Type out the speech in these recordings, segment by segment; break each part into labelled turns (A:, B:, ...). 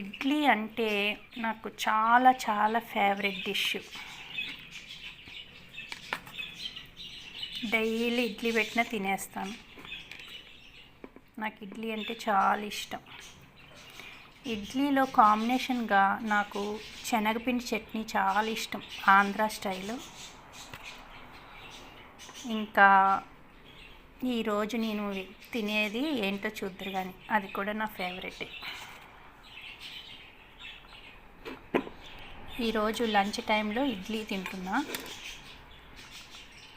A: ఇడ్లీ అంటే నాకు చాలా చాలా ఫేవరెట్ డిష్ డైలీ ఇడ్లీ పెట్టినా తినేస్తాను. నాకు ఇడ్లీ అంటే చాలా ఇష్టం. ఇడ్లీలో కాంబినేషన్గా నాకు శనగపిండి చట్నీ చాలా ఇష్టం ఆంధ్ర స్టైల్. ఇంకా ఈరోజు నేను తినేది ఏంటో చూద్దరు కానీ అది కూడా నా ఫేవరెట్ ఈరోజు లంచ్ టైంలో ఇడ్లీ తింటున్నా.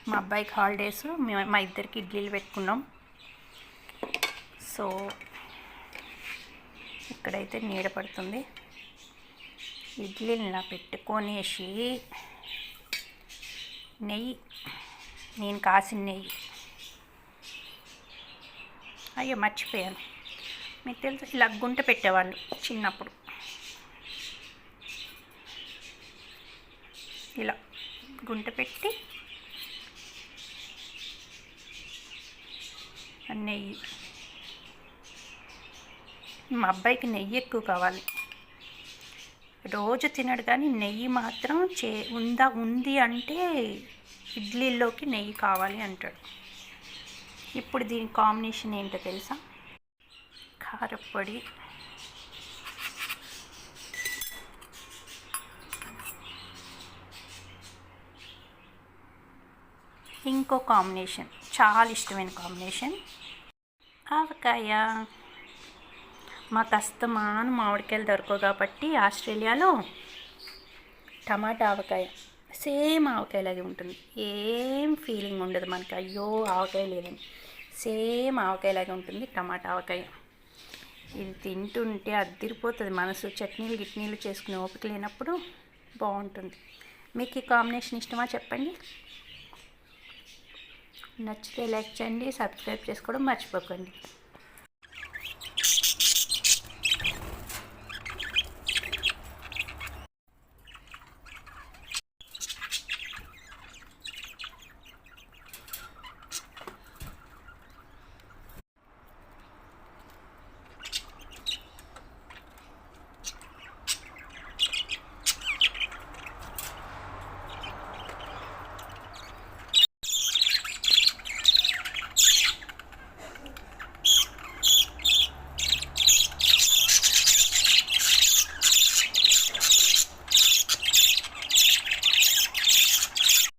A: మా అబ్బాయికి హాలిడేస్ మేము మా ఇద్దరికి ఇడ్లీలు పెట్టుకున్నాం. సో ఇక్కడైతే నీడ పడుతుంది. ఇడ్లీలు ఇలా పెట్టుకొనేసి నెయ్యి నేను కాసిన నెయ్యి. అయ్యో మర్చిపోయాను. మీకు తెలుసు? ఇలా గుంట పెట్టేవాళ్ళు చిన్నప్పుడు. ఇలా గుంట పెట్టి నెయ్యి. మా అబ్బాయికి నెయ్యి ఎక్కువ కావాలి. రోజు తినడు కానీ నెయ్యి మాత్రం చే ఉందా ఉంది అంటే ఇడ్లీలోకి నెయ్యి కావాలి అంటాడు. ఇప్పుడు దీని కాంబినేషన్ ఏంటో తెలుసా? కారపొడి ఇంకో కాంబినేషన్. చాలా ఇష్టమైన కాంబినేషన్. ఆవకాయ. మాకు అస్తమాను మామిడికాయలు దొరకవు కాబట్టి ఆస్ట్రేలియాలో టమాటా ఆవకాయ. సేమ్ ఆవకాయలాగే ఉంటుంది. ఏం ఫీలింగ్ ఉండదు మనకి. అయ్యో ఆవకాయ లేదని. సేమ్ ఆవకాయలాగే ఉంటుంది టమాటా ఆవకాయ. ఇది తింటుంటే అద్దిరిపోతుంది మనసు. చట్నీలు గిట్నీలు చేసుకునే ఓపిక లేనప్పుడు బాగుంటుంది. మీకు ఈ కాంబినేషన్ ఇష్టమా చెప్పండి. నచ్చితే లైక్ చేయండి సబ్స్క్రైబ్ చేసుకోవడం మర్చిపోకండి.